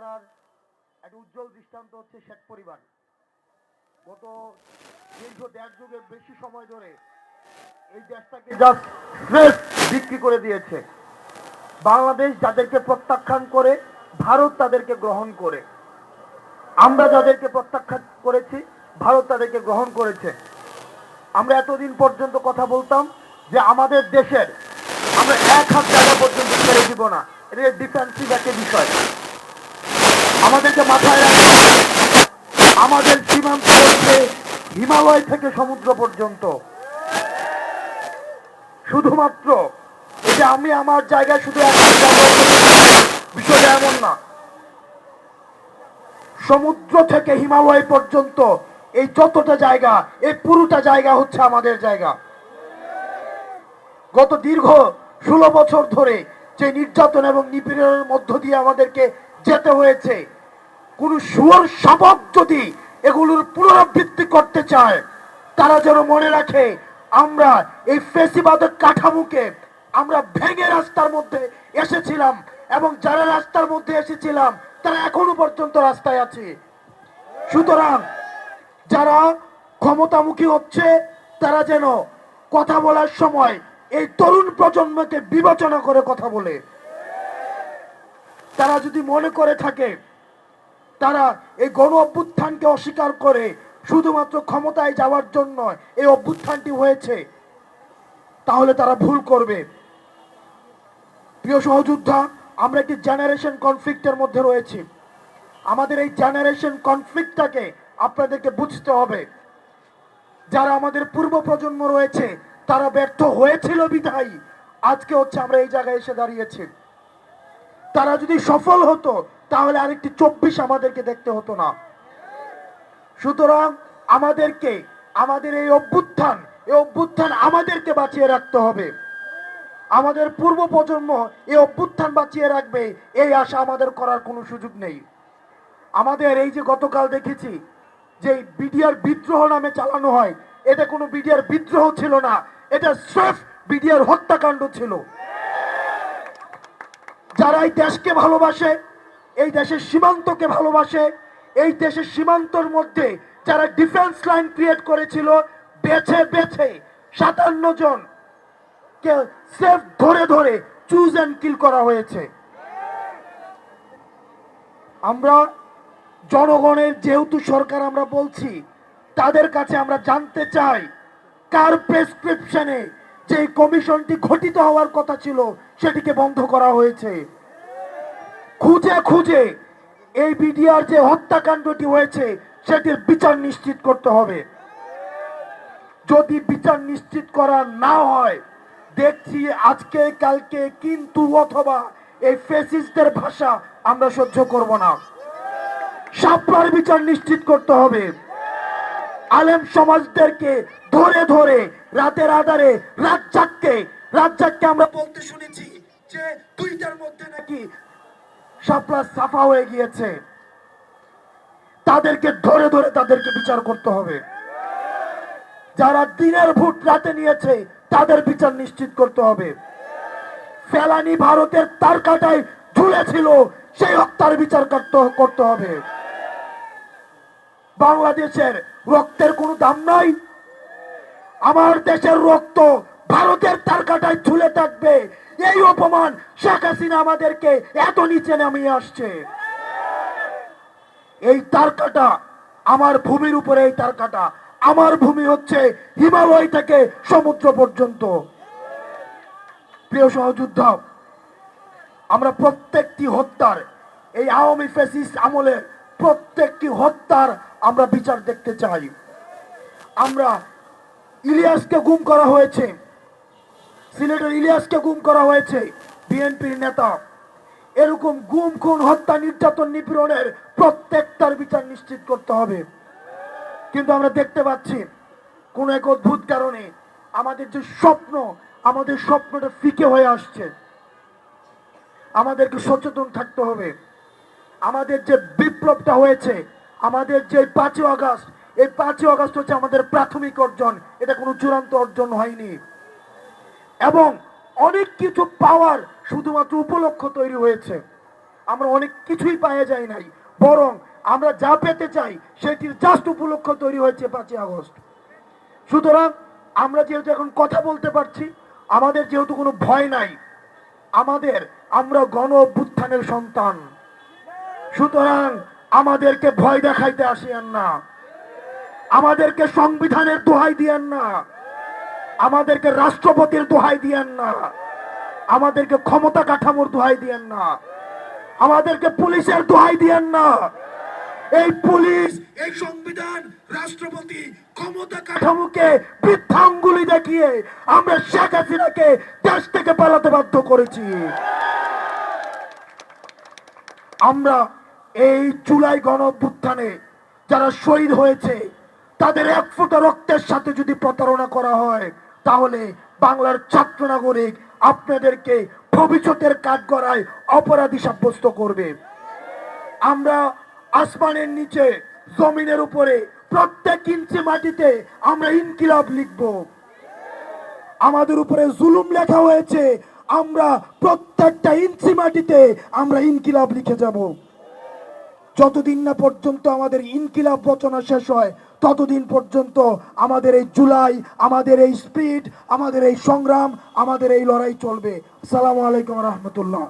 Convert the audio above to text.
করার একটা উজ্জ্বল দৃষ্টান্ত হচ্ছে শেখ পরিবার। গত দীর্ঘ দেড় যুগের বেশি সময় ধরে এই দেশটাকে বিক্রি করে দিয়েছে। বাংলাদেশ যাদেরকে প্রত্যাখ্যান করে, ভারত তাদেরকে গ্রহণ করে। আমরা যাদেরকে প্রত্যাখ্যান করেছি, ভারত তাদেরকে গ্রহণ করেছে। আমরা এতদিন পর্যন্ত কথা বলতাম যে আমাদের দেশের আমরা এক হাত জায়গা পর্যন্ত ছেড়ে দিব না। এটা ডিফেন্সিভ একটা বিষয়। আমাদেরকে মাথায় রাখতে হবে, আমাদের সীমান্ত হচ্ছে হিমালয় থেকে সমুদ্র পর্যন্ত। শুধুমাত্র এটা আমি আমার জায়গায় শুধু বিষয়টা এমন না। সমুদ্র থেকে হিমালয় পর্যন্ত এই যতটা জায়গা এই পুরোটা জায়গা হচ্ছে আমাদের জায়গা। গত দীর্ঘ ষোলো বছর ধরে যে নির্যাতন এবং নিপীড়নের মধ্য দিয়ে আমাদেরকে যেতে হয়েছে। কোন সুয়র শাবক যদি এগুলোর পুনরাবৃত্তি করতে চায়, তারা যেন মনে রাখে, আমরা এই ফেসিবাদের কাঠামোকে আমরা ভেঙে রাস্তার মধ্যে এসেছিলাম এবং যারা রাস্তার মধ্যে এসেছিলাম, তারা এখনও পর্যন্ত রাস্তায় আছে। সুতরাং যারা ক্ষমতামুখী হচ্ছে, তারা যেন কথা বলার সময় এই তরুণ প্রজন্মকে বিবেচনা করে কথা বলে। তারা যদি মনে করে থাকে, তারা এই গণ অভ্যুত্থানকে অস্বীকার করে, শুধুমাত্র ক্ষমতায় যাওয়ার জন্য এই অভ্যুত্থানটি হয়েছে, তাহলে তারা ভুল করবে। প্রিয় সহযোদ্ধা, আমরা একটি জেনারেশন কনফ্লিক্টের মধ্যে রয়েছি। আমাদের এই জেনারেশন কনফ্লিক্টটাকে আপনাদেরকে বুঝতে হবে। যারা আমাদের পূর্ব প্রজন্ম রয়েছে, তারা ব্যর্থ হয়েছিল বিধায়ী আজকে হচ্ছে আমরা এই জায়গায় এসে দাঁড়িয়েছি। তারা যদি সফল হতো, তাহলে আরেকটি চব্বিশ আমাদেরকে দেখতে হতো না। সুতরাং আমাদেরকে, আমাদের এই অভ্যুত্থান এই অভ্যুত্থান আমাদেরকে বাঁচিয়ে রাখতে হবে। আমাদের পূর্ব প্রজন্ম এই অভ্যুত্থান বাঁচিয়ে রাখবে, এই আশা আমাদের করার কোনো সুযোগ নেই। আমাদের এই যে গতকাল দেখেছি, যে বিডিআর বিদ্রোহ নামে চালানো হয় এটা কোনো বিডিআর বিদ্রোহ ছিল না, এটা স্রেফ বিডিআর হত্যাকাণ্ড ছিল। যারা এই দেশকে ভালোবাসে, এই দেশের সীমান্তকে ভালোবাসে, এই দেশের সীমান্তর মধ্যে যারা ডিফেন্স লাইন ক্রিয়েট করেছিল, বেছে বেছে সাতান্ন জন কে সেফ ধরে ধরে চুজ অ্যান্ড কিল করা হয়েছে। আমরা জনগণের যেহেতু সরকার আমরা বলছি, তাদের কাছে আমরা জানতে চাই, কার প্রেসক্রিপশনে যে কমিশনটি ঘটিত হওয়ার কথা ছিল, সেটিকে বন্ধ করা হয়েছে। খুঁজে খুঁজে এই বিডিআর যে হত্যাকাণ্ডটি হয়েছে, সেটির বিচার নিশ্চিত করতে হবে। যদি বিচার নিশ্চিত করা না হয়, দেখছি আজকে, কালকে, কিন্তু অথবা এই ফেসিসদের ভাষা আমরা সহ্য করব না। সাপলার বিচার নিশ্চিত করতে হবে। আলেম সমাজদেরকে ধরে ধরে রাতের আধারে রাজ্জাককে রাজ্জাককে আমরা বলতে শুনেছি যে দুইটার মধ্যে নাকি সাপলা সাফা হয়ে গিয়েছে। তাদেরকে ধরে ধরে তাদেরকে বিচার করতে হবে। যারা দিনের ভোট রাতে নিয়েছে, তাদের বিচার নিশ্চিত করতে হবে। ফেলানি ভারতের তার কাটায় ঝুলেছিল, সেই হত্যার বিচার করতে হবে। বাংলাদেশের রক্তের কোনো দাম নাই। আমার দেশের রক্ত ভারতের তার কাটায় ঝুলে থাকবে। এই অপমান শেখ হাসিনা আমাদেরকে এত নিচে নামিয়ে আসছে। এই তারকাটা আমার ভূমির উপরে এই তারকাটা আমার ভূমি হচ্ছে হিমালয় থেকে সমুদ্র পর্যন্ত। প্রিয় সহযোদ্ধা, আমরা প্রত্যেকটি হত্যার, এই আওয়ামী ফেসিস আমলে প্রত্যেকটি হত্যার আমরা বিচার দেখতে চাই। আমরা ইলিয়াসকে গুম করা হয়েছে। সিলেটের ইলিয়াসকে গুম করা হয়েছে বিএনপির নেতা। এরকম গুম, খুন, হত্যা, নির্যাতন, নিপীড়নের প্রত্যেকটার বিচার নিশ্চিত করতে হবে। কিন্তু আমরা দেখতে পাচ্ছি কোন এক অদ্ভুত কারণে আমাদের যে স্বপ্ন, আমাদের স্বপ্নটা ফিকে হয়ে আসছে। আমাদেরকে সচেতন থাকতে হবে। আমাদের যে বিপ্লবটা হয়েছে, আমাদের যে পাঁচই আগস্ট এই পাঁচই আগস্ট হচ্ছে আমাদের প্রাথমিক অর্জন। এটা কোনো চূড়ান্ত অর্জন হয়নি। এবং অনেক কিছু পাওয়ার শুধুমাত্র উপলক্ষ তৈরি হয়েছে। আমরা অনেক কিছুই পাওয়া যায় নাই। বরং আমরা যা পেতে চাই, সেটির জাস্ট উপলক্ষ তৈরি হয়েছে পাঁচই আগস্ট। সুতরাং আমরা যেহেতু এখন কথা বলতে পারছি, আমাদের যেহেতু কোনো ভয় নাই, আমাদের আমরা গণ অভ্যুত্থানের সন্তান। সুতরাং আমাদেরকে ভয় দেখাইতে আসিয়েন না। আমাদেরকে সংবিধানের দোহাই দিয়েন না। আমাদেরকে রাষ্ট্রপতির দোহাই দিয়েন না। আমাদেরকে ক্ষমতা কাঠামোর দোহাই দিয়েন না। আমাদেরকে পুলিশের দোহাই দিয়েন না। এই পুলিশ, এই সংবিধান, রাষ্ট্রপতি ক্ষমতা কাঠামোকে বৃদ্ধাঙ্গুলি দেখিয়ে আমরা শেখ হাসিনাকে দেশ থেকে পালাতে বাধ্য করেছি। আমরা এই জুলাই গণ যারা শহীদ হয়েছে তাদের এক ফোঁটা রক্তের সাথে যদি প্রতারণা করা হয়, তাহলে বাংলার ছাত্র নাগরিক আপনাদেরকে ভবিষ্যতের কাঠগড়ায় অপরাধী সাব্যস্ত করবে। আমরা আসমানের নিচে, জমিনের উপরে প্রত্যেক ইঞ্চি মাটিতে আমরা ইনকিলাব লিখব। আমাদের উপরে জুলুম লেখা হয়েছে, আমরা প্রত্যেকটা ইঞ্চি মাটিতে আমরা ইনকিলাব লিখে যাব। যতদিন না পর্যন্ত আমাদের ইনকিলাব রচনা শেষ হয়, ততদিন পর্যন্ত আমাদের এই জুলাই, আমাদের এই স্পিড, আমাদের এই সংগ্রাম, আমাদের এই লড়াই চলবে। সালামু আলাইকুম রহমতুল্লাহ।